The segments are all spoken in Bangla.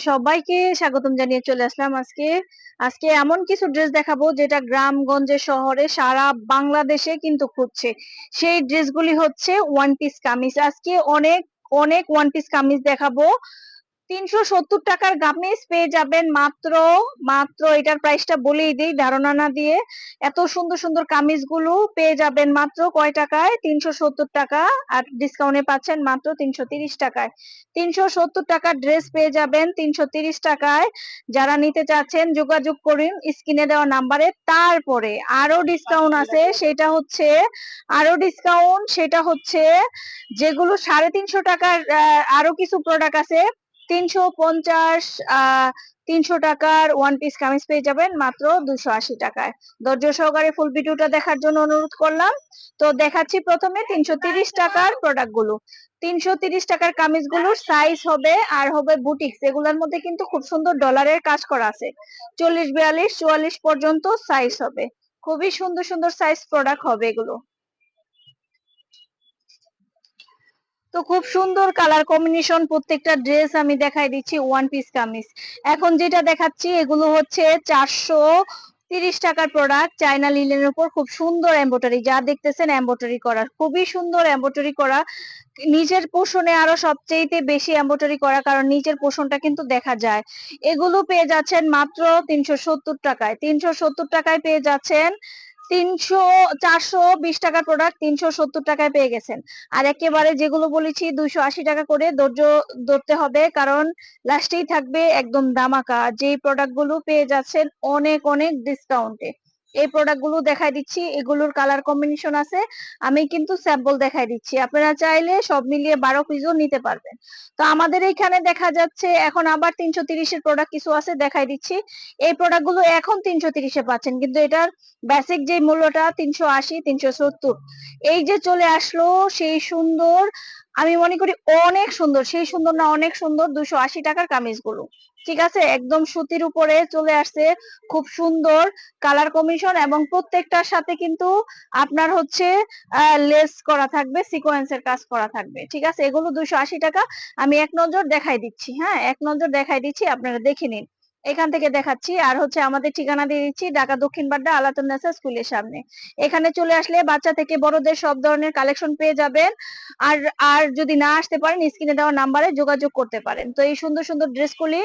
সবাইকে স্বাগতম জানিয়ে চলে আসলাম আজকে। আজকে এমন কিছু ড্রেস দেখাবো যেটা গ্রামগঞ্জে শহরে সারা বাংলাদেশে কিন্তু খুঁজছে সেই ড্রেসগুলি হচ্ছে ওয়ান পিস কামিজ। আজকে অনেক অনেক ওয়ান পিস কামিজ দেখাবো। তিনশো সত্তর টাকার কামিজ পেয়ে যাবেন মাত্র মাত্র এটার প্রাইসটা বলেই দিই, ধারণা না দিয়ে। এত সুন্দর সুন্দর কামিজগুলো পেয়ে যাবেন মাত্র কয় টাকায়? তিনশো সত্তর টাকা। আর ডিসকাউন্টে পাচ্ছেন মাত্র তিনশো তিরিশ টাকায়। তিনশো সত্তর টাকার ড্রেস পেয়ে যাবেন তিনশো তিরিশ টাকায়। যারা নিতে চাচ্ছেন, যোগাযোগ করুন স্ক্রিনে দেওয়া নাম্বারে। তারপরে আরও ডিসকাউন্ট আছে, সেটা হচ্ছে আরও ডিসকাউন্ট সেটা হচ্ছে যেগুলো সাড়ে তিনশো টাকার আরও কিছু প্রোডাক্ট আছে। তিনশো পঞ্চাশ তিনশো টাকার ওয়ান পিস কামিজ পেয়ে যাবেন মাত্র দুশো আশি টাকায়। ধৈর্য সহকারে ফুল ভিডিওটা দেখার জন্য অনুরোধ করলাম। তো দেখাচ্ছি প্রথমে তিনশো তিরিশ টাকার প্রোডাক্টগুলো তিনশো তিরিশ টাকার কামিজগুলোর সাইজ হবে আর হবে বুটিক্স এগুলোর মধ্যে কিন্তু খুব সুন্দর ডলারের কাজ করা আছে। চল্লিশ বিয়াল্লিশ, চুয়াল্লিশ পর্যন্ত সাইজ হবে। খুবই সুন্দর সুন্দর সাইজ প্রোডাক্ট হবে এগুলো। তো খুব সুন্দর কালার কম্বিনেশন প্রত্যেকটা ড্রেস আমি দেখাই দিচ্ছি ওয়ান পিস কামিজ। এখন যেটা দেখাচ্ছি, এগুলো হচ্ছে চারশো তিরিশ টাকার প্রোডাক্ট চায়না লিলের উপর খুব সুন্দর এম্বোটারি যা দেখতেছেন এম্বোটারি করা, খুবই সুন্দর এম্বোটারি করা। নিজের পোষণে আরও সবচেয়ে বেশি এম্বোটারি করা, কারণ নিজের পোষণটা কিন্তু দেখা যায়। এগুলো পেয়ে যাচ্ছেন মাত্র তিনশো সত্তর টাকায়। তিনশো সত্তর টাকায় পেয়ে যাচ্ছেন তিনশো, চারশো বিশ টাকার প্রোডাক্ট তিনশো সত্তর টাকায় পেয়ে গেছেন। আর একেবারে যেগুলো বলেছি দুইশো আশি টাকা করে ধৈর্য ধরতে হবে, কারণ লাস্টেই থাকবে একদম দামাকা যেই প্রোডাক্টগুলো পেয়ে যাচ্ছেন অনেক অনেক ডিসকাউন্টে এই প্রোডাক্টগুলো দেখাই দিচ্ছি, এগুলোর কালার কম্বিনেশন আছে, আমি কিন্তু স্যাম্পল দেখাই দিচ্ছি। আপনারা চাইলে সব মিলিয়ে বারো পিসও নিতে পারবেন। তো আমাদের এখানে দেখা যাচ্ছে, এখন আবার তিনশো তিরিশের প্রোডাক্ট কিছু আছে, দেখাই দিচ্ছি। এই প্রোডাক্টগুলো এখন তিনশো তিরিশে পাচ্ছেন, কিন্তু এটার বেসিক যে মূল্যটা তিনশো আশি, তিনশো সত্তর, এই যে চলে আসলো সেই সুন্দর আমি মনে করি অনেক সুন্দর, সেই সুন্দর না অনেক সুন্দর দুশো আশি টাকার কামিজগুলো ঠিক আছে? একদম সুতির উপরে চলে আসছে খুব সুন্দর কালার কমিশন এবং প্রত্যেকটার সাথে কিন্তু আপনার হচ্ছে লেস করা থাকবে সিকোয়েন্সের কাজ করা থাকবে। ঠিক আছে? এগুলো দুশো আশি টাকা। আমি এক নজর দেখাই দিচ্ছি হ্যাঁ? এক নজর দেখাই দিচ্ছি, আপনারা দেখে নিন। এখান থেকে দেখাচ্ছি। আর হচ্ছে আমাদের ঠিকানা দিয়ে দিচ্ছি ঢাকা দক্ষিণ বাড্ডা আলাতুন্নেসা স্কুলের সামনে। এখানে চলে আসলে বাচ্চা থেকে বড়দের সব ধরনের কালেকশন পেয়ে যাবেন। আর আর যদি না আসতে পারেন, স্ক্রিনে দেওয়া নাম্বারে যোগাযোগ করতে পারেন। তো এই সুন্দর সুন্দর ড্রেসগুলি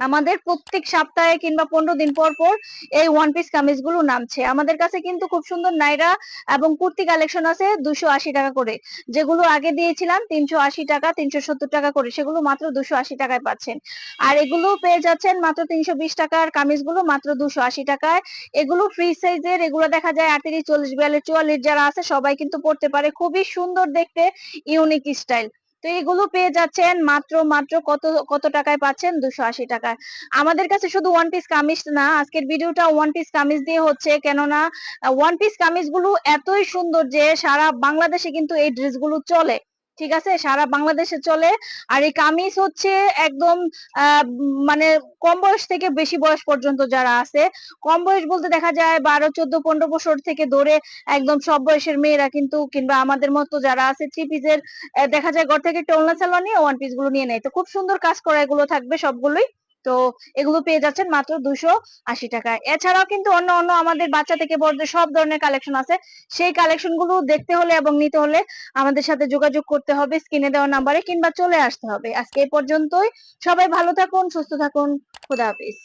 আমাদের প্রত্যেক সপ্তাহে কিংবা পনেরো দিন পর পর এই ওয়ান পিস কামিজগুলো নামছে। আমাদের কাছে কিন্তু খুব সুন্দর নাইরা এবং কুর্তি কালেকশন আছে দুশো আশি টাকা করে। যেগুলো আগে দিয়েছিলাম তিনশো আশি টাকা, তিনশো সত্তর টাকা করে। সেগুলো মাত্র দুশো আশি টাকায় পাচ্ছেন। আর এগুলো পেয়ে যাচ্ছেন মাত্র তিনশো বিশ টাকার কামিজগুলো মাত্র দুশো আশি টাকায়। এগুলো ফ্রি সাইজের এগুলো দেখা যায় আটত্রিশ, চল্লিশ, বিয়াল্লিশ, চুয়াল্লিশ যারা আছে সবাই কিন্তু পড়তে পারে। খুবই সুন্দর দেখতে ইউনিক স্টাইল তো এগুলো পেয়ে যাচ্ছেন মাত্র মাত্র কত কত টাকায় পাচ্ছেন? দুশো আশি টাকায়। আমাদের কাছে শুধু ওয়ান পিস কামিজ না, আজকের ভিডিওটা ওয়ান পিস কামিজ দিয়ে হচ্ছে, কেননা ওয়ান পিস কামিজগুলো এতই সুন্দর যে সারা বাংলাদেশে কিন্তু এই ড্রেসগুলো চলে। ঠিক আছে? সারা বাংলাদেশে চলে। আর এই কামিজ হচ্ছে একদম মানে কম বয়স থেকে বেশি বয়স পর্যন্ত যারা আছে, কম বয়স বলতে দেখা যায় বারো, চোদ্দ, পনেরো বছর থেকে ধরে একদম সব বয়সের মেয়েরা কিন্তু, কিংবা আমাদের মতো যারা আছে থ্রি পিসের দেখা যায় ঘর থেকে টোলনা চালা নিয়ে ওয়ান পিসগুলো নিয়ে নেয়। তো খুব সুন্দর কাজ করা এগুলো থাকবে সবগুলোই। তো এগুলো পেয়ে যাচ্ছেন মাত্র দুশো আশি টাকায় এছাড়াও কিন্তু অন্য অন্য আমাদের বাচ্চা থেকে বড়দের সব ধরনের কালেকশন আছে। সেই কালেকশনগুলো দেখতে হলে এবং নিতে হলে আমাদের সাথে যোগাযোগ করতে হবে স্ক্রিনে দেওয়া নাম্বারে কিংবা চলে আসতে হবে। আজকে এই পর্যন্তই। সবাই ভালো থাকুন, সুস্থ থাকুন। খুদা হাফিজ।